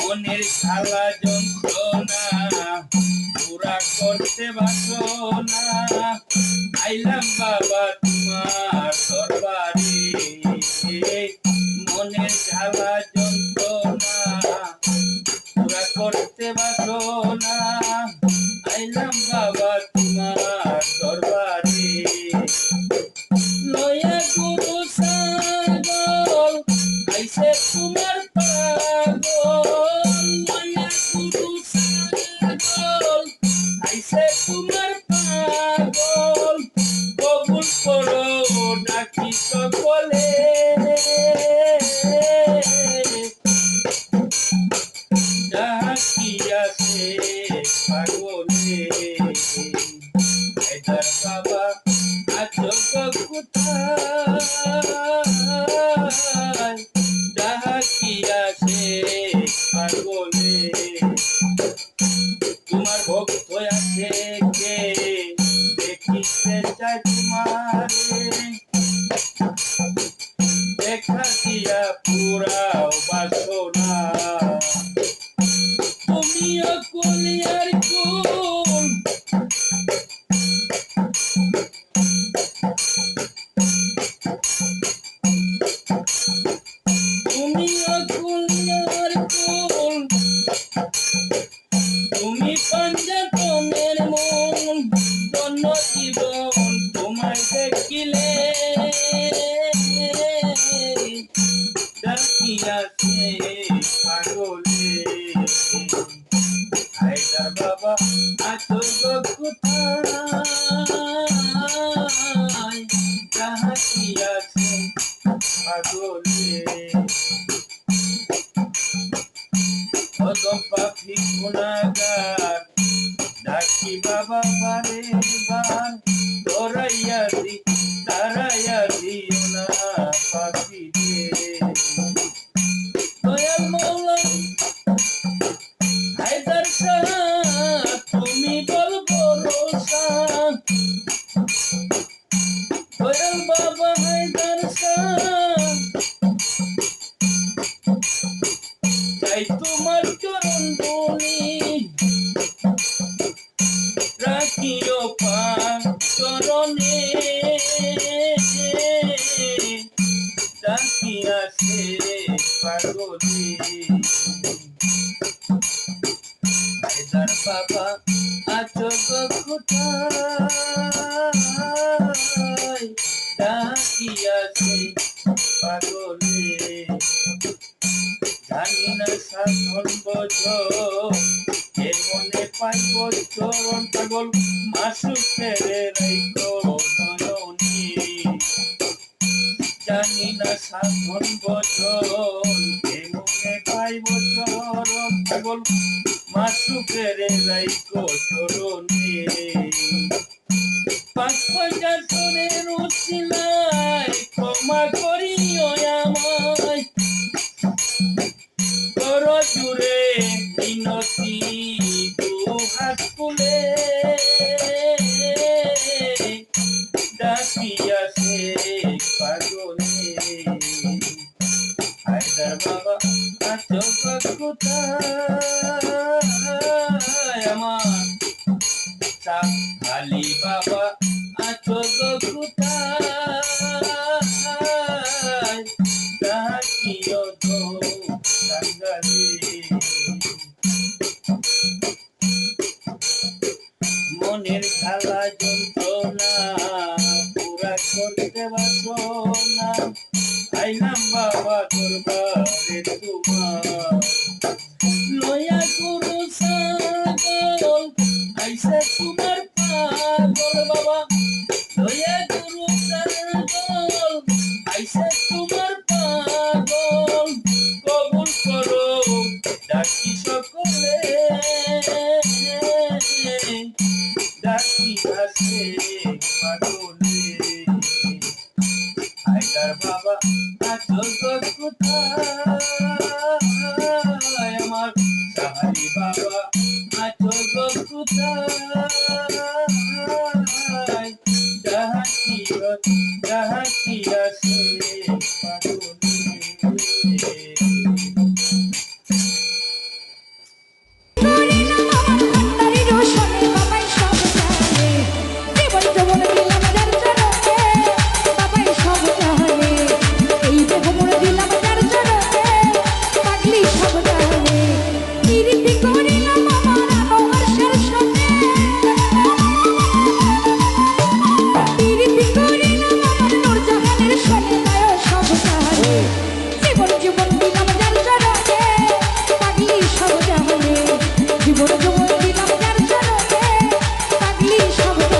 মনের খালা যন্ত্রণা পুরা করতে বাসনা আইলাম বাবা তোমার তোমার ভক্ত আছে কে দেখিতে চাই তোমারে দেখা দিয়া পুরাও পাগলে অগম পাখি গুণাগার ডাকি বাবা বারে বার তোরাইয়া দি তারাইয়া দিও না পাখি রে। হায়দার বাবা গো কোথায় ডাকিয়াছে পাগলে জানি না সাধন বোঝ এ মনে পাইব চরণ পাগল মাসু ফেরে রাইকো নয়নি জানি না সাধন বোঝ এ মনে পাইব চরণ পাগল মাসু ফেরে রাইকো চরণে পাঁচ পয়সা তোরের উচিলায় ক্ষমা করিও আমায়। জুড়ে মিনতি দুহাত তুলে ডাকিয়াছে পাগলে। হায়দার বাবা আছো কোথায় আমার? খালি বাবা আছো মনের খেলা যন্ত্রণা পুরা করতে বাসনা আইলাম বাবা দরবারে তোমার ডাকিয়াছে পাগলে